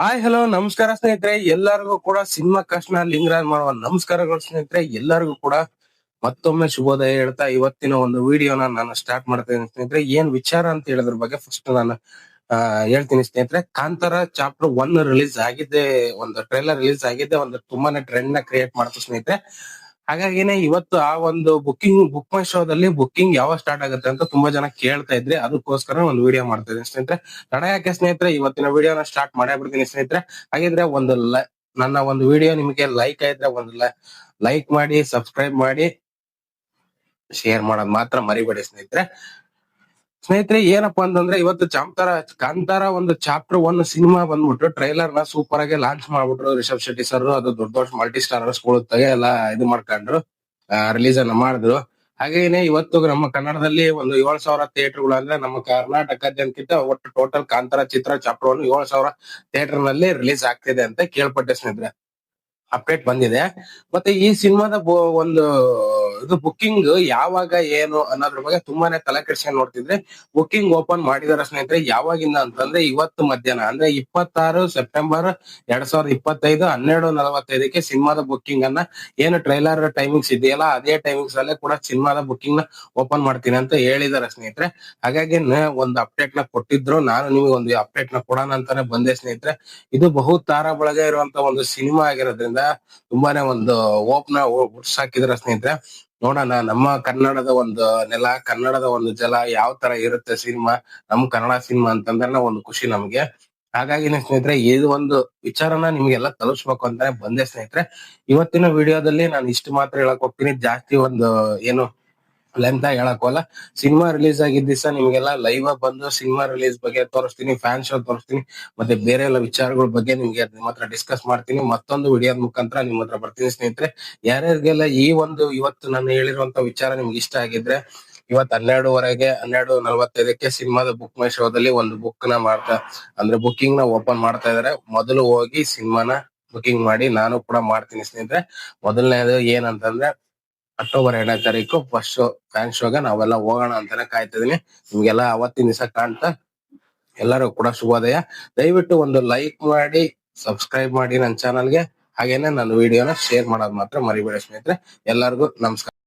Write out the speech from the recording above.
Hi, hello, ನಮಸ್ಕಾರ ಸ್ನೇಹಿತರೆ. ಎಲ್ಲರಿಗೂ ಕೂಡ ಸಿನಿಮಾ ಕಷ್ಟ ಲಿಂಗರಾಜ್ ಮಾಡುವ ನಮಸ್ಕಾರಗಳು ಸ್ನೇಹಿತರೆ. ಎಲ್ಲರಿಗೂ ಕೂಡ ಮತ್ತೊಮ್ಮೆ ಶುಭೋದಯ ಹೇಳ್ತಾ ಇವತ್ತಿನ ಒಂದು ವಿಡಿಯೋನ ನಾನು ಸ್ಟಾರ್ಟ್ ಮಾಡ್ತಾ ಸ್ನೇಹಿತರೆ. ಏನ್ ವಿಚಾರ ಅಂತ ಹೇಳಿದ್ರ ಬಗ್ಗೆ ಫಸ್ಟ್ ನಾನು ಹೇಳ್ತೀನಿ ಸ್ನೇಹಿತರೆ. ಕಾಂತಾರ ಚಾಪ್ಟರ್ ಒನ್ ರಿಲೀಸ್ ಆಗಿದ್ದೆ ಒಂದು ಟ್ರೈಲರ್ ರಿಲೀಸ್ ಆಗಿದ್ದೆ ಒಂದು ತುಂಬಾನೇ ಟ್ರೆಂಡ್ನ ಕ್ರಿಯೇಟ್ ಮಾಡ್ತು ಸ್ನೇಹಿತರೆ. ಹಾಗಾಗಿನೇ ಇವತ್ತು ಆ ಒಂದು ಬುಕ್ಕಿಂಗ್ ಬುಕ್ ಮೈ ಶೋದಲ್ಲಿ ಬುಕ್ಕಿಂಗ್ ಯಾವಾಗ ಸ್ಟಾರ್ಟ್ ಆಗುತ್ತೆ ಅಂತ ತುಂಬಾ ಜನ ಕೇಳ್ತಾ ಇದ್ರೆ ಅದಕ್ಕೋಸ್ಕರ ಒಂದು ವಿಡಿಯೋ ಮಾಡ್ತಾ ಇದ್ದೀನಿ. ಸ್ನೇಹಿತರೆ ತಡ ಯಾಕೆ ಸ್ನೇಹಿತರೆ, ಇವತ್ತಿನ ವಿಡಿಯೋನ ಸ್ಟಾರ್ಟ್ ಮಾಡೇ ಬಿಡ್ತೀನಿ ಸ್ನೇಹಿತರೆ. ಹಾಗಿದ್ರೆ ಒಂದು ನನ್ನ ಒಂದು ವಿಡಿಯೋ ನಿಮಗೆ ಲೈಕ್ ಆಯ್ದ್ರೆ ಒಂದು ಲೈಕ್ ಮಾಡಿ ಸಬ್ಸ್ಕ್ರೈಬ್ ಮಾಡಿ ಶೇರ್ ಮಾಡೋದ್ ಮಾತ್ರ ಮರಿಬೇಡಿ ಸ್ನೇಹಿತರೆ. ಸ್ನೇಹಿತರೆ, ಏನಪ್ಪಾ ಅಂತಂದ್ರೆ ಇವತ್ತು ಚಾಂತರ ಕಾಂತಾರ ಒಂದು ಚಾಪ್ಟರ್ ಒನ್ ಸಿನಿಮಾ ಬಂದ್ಬಿಟ್ಟು ಟ್ರೈಲರ್ನ ಸೂಪರ್ ಆಗಿ ಲಾಂಚ್ ಮಾಡ್ಬಿಟ್ರು ರಿಷಬ್ ಶೆಟ್ಟಿ ಸರ್ ಅದು ದೊಡ್ಡ ದೊಡ್ಡ ಮಲ್ಟಿ ಸ್ಟಾರರ್ಸ್ ಎಲ್ಲ ಇದು ಮಾಡ್ಕೊಂಡ್ರು ರಿಲೀಸ್ ಅನ್ನ ಮಾಡಿದ್ರು. ಹಾಗೇನೆ ಇವತ್ತು ನಮ್ಮ ಕನ್ನಡದಲ್ಲಿ ಒಂದು ಏಳ್ ಸಾವಿರ ಥಿಯೇಟರ್ಗಳು ಅಂದ್ರೆ ನಮ್ಮ ಕರ್ನಾಟಕದಂಕಿಂತ ಒಟ್ಟು ಟೋಟಲ್ ಕಾಂತಾರ ಚಿತ್ರ ಚಾಪ್ಟರ್ ಒನ್ ಏಳ್ ಸಾವಿರ ಥಿಯೇಟರ್ನಲ್ಲಿ ರಿಲೀಸ್ ಆಗ್ತಿದೆ ಅಂತ ಕೇಳ್ಪಟ್ಟೆ ಸ್ನೇಹಿತರೆ. ಅಪ್ಡೇಟ್ ಬಂದಿದೆ. ಮತ್ತೆ ಈ ಸಿನಿಮಾದ ಒಂದು ಇದು ಬುಕ್ಕಿಂಗ್ ಯಾವಾಗ, ಏನು ಅನ್ನೋದ್ರ ಬಗ್ಗೆ ತುಂಬಾನೇ ತಲೆ ಕೆಡ್ಸ್ಕೊಂಡ್ ನೋಡ್ತಿದ್ರೆ ಬುಕ್ಕಿಂಗ್ ಓಪನ್ ಮಾಡಿದಾರೆ ಸ್ನೇಹಿತರೆ, ಯಾವಾಗಿಂದ ಅಂತಂದ್ರೆ ಇವತ್ತು ಮಧ್ಯಾಹ್ನ, ಅಂದ್ರೆ ಇಪ್ಪತ್ತಾರು ಸೆಪ್ಟೆಂಬರ್ ಎರಡ್ ಸಾವಿರದ ಇಪ್ಪತ್ತೈದು ಹನ್ನೆರಡು ನಲವತ್ತೈದಕ್ಕೆ ಸಿನಿಮಾದ ಬುಕ್ಕಿಂಗ್ ಅನ್ನ, ಏನು ಟ್ರೈಲರ್ ಟೈಮಿಂಗ್ಸ್ ಇದೆಯಲ್ಲ, ಅದೇ ಟೈಮಿಂಗ್ಸ್ ಅಲ್ಲೇ ಕೂಡ ಸಿನಿಮಾದ ಬುಕ್ಕಿಂಗ್ನ ಓಪನ್ ಮಾಡ್ತೀನಿ ಅಂತ ಹೇಳಿದಾರೆ ಸ್ನೇಹಿತರೆ. ಹಾಗಾಗಿ ಒಂದು ಅಪ್ಡೇಟ್ನ ಕೊಟ್ಟಿದ್ರು, ನಾನು ನಿಮಗೆ ಒಂದು ಅಪ್ಡೇಟ್ನ ಕೊಡೋಣ ಅಂತಾನೆ ಬಂದೆ ಸ್ನೇಹಿತರೆ. ಇದು ಬಹು ತಾರ ಬಳಗ ಇರುವಂತ ಒಂದು ಸಿನಿಮಾ ಆಗಿರೋದ್ರಿಂದ ತುಂಬಾನೇ ಒಂದು ಓಪ್ನ ಹಾಕಿದ್ರ ಸ್ನೇಹಿತರೆ. ನೋಡೋಣ ನಮ್ಮ ಕನ್ನಡದ ಒಂದು ನೆಲ, ಕನ್ನಡದ ಒಂದು ಜಲ ಯಾವ ತರ ಇರುತ್ತೆ ಸಿನಿಮಾ, ನಮ್ ಕನ್ನಡ ಸಿನಿಮಾ ಅಂತಂದ್ರೆ ಒಂದು ಖುಷಿ ನಮ್ಗೆ. ಹಾಗಾಗಿ ಸ್ನೇಹಿತರೆ, ಇದು ಒಂದು ವಿಚಾರನ ನಿಮ್ಗೆಲ್ಲ ತಲುಪಿಸ್ಬೇಕು ಅಂತಾನೆ ಬಂದೆ ಸ್ನೇಹಿತರೆ. ಇವತ್ತಿನ ವಿಡಿಯೋದಲ್ಲಿ ನಾನು ಇಷ್ಟು ಮಾತ್ರ ಹೇಳಕ್ ಹೋಗ್ತೀನಿ. ಜಾಸ್ತಿ ಒಂದು ಏನು ಲೆಂತ್ ಆಗಿ ಹೇಳಕ್ ಹೋಗಲ್ಲ. ಸಿನಿಮಾ ರಿಲೀಸ್ ಆಗಿದ್ದ ದಿವಸ ನಿಮ್ಗೆಲ್ಲ ಲೈವ್ ಬಂದು ಸಿನಿಮಾ ರಿಲೀಸ್ ಬಗ್ಗೆ ತೋರಿಸ್ತೀನಿ ಫ್ಯಾನ್ ಶೋ ತೋರಿಸ್ತೀನಿ, ಮತ್ತೆ ಬೇರೆ ಎಲ್ಲ ವಿಚಾರಗಳ ಬಗ್ಗೆ ನಿಮ್ಗೆ ನಿಮ್ಮ ಹತ್ರ ಡಿಸ್ಕಸ್ ಮಾಡ್ತೀನಿ. ಮತ್ತೊಂದು ವಿಡಿಯೋದ ಮುಖಾಂತರ ನಿಮ್ಮ ಹತ್ರ ಬರ್ತೀನಿ ಸ್ನೇಹಿತರೆ. ಯಾರ್ಯಾರಿಗೆಲ್ಲ ಈ ಒಂದು ಇವತ್ತು ನಾನು ಹೇಳಿರುವಂತ ವಿಚಾರ ನಿಮ್ಗೆ ಇಷ್ಟ ಆಗಿದ್ರೆ, ಇವತ್ತು ಹನ್ನೆರಡುವರೆಗೆ, ಹನ್ನೆರಡು ನಲವತ್ತೈದಕ್ಕೆ ಸಿನಿಮಾದ ಬುಕ್ ಮೈ ಶೋದಲ್ಲಿ ಒಂದು ಬುಕ್ನ ಮಾಡ್ತಾ, ಅಂದ್ರೆ ಬುಕ್ಕಿಂಗ್ನ ಓಪನ್ ಮಾಡ್ತಾ ಇದಾರೆ. ಮೊದಲು ಹೋಗಿ ಸಿನಿಮಾನ ಬುಕಿಂಗ್ ಮಾಡಿ ನಾನು ಕೂಡ ಮಾಡ್ತೀನಿ ಸ್ನೇಹಿತರೆ. ಮೊದಲನೇದು ಏನಂತಂದ್ರೆ ಅಕ್ಟೋಬರ್ ಎರಡನೇ ತಾರೀಕು ಫಸ್ಟ್ ಶೋ ಫ್ಯಾನ್ ಶೋಗೆ ನಾವೆಲ್ಲ ಹೋಗೋಣ ಅಂತಾನೆ ಕಾಯ್ತಿದೀನಿ. ನಿಮ್ಗೆಲ್ಲ ಅವತ್ತಿನ ದಿವಸ ಕಾಣ್ತಾ ಎಲ್ಲರೂ ಕೂಡ ಶುಭೋದಯ. ದಯವಿಟ್ಟು ಒಂದು ಲೈಕ್ ಮಾಡಿ ಸಬ್ಸ್ಕ್ರೈಬ್ ಮಾಡಿ ನನ್ನ ಚಾನಲ್ಗೆ ಹಾಗೇನೆ ನನ್ನ ವಿಡಿಯೋನ ಶೇರ್ ಮಾಡೋದು ಮಾತ್ರ ಮರಿಬೇಡ ಸ್ನೇಹಿತರೆ. ಎಲ್ಲರಿಗೂ ನಮಸ್ಕಾರ.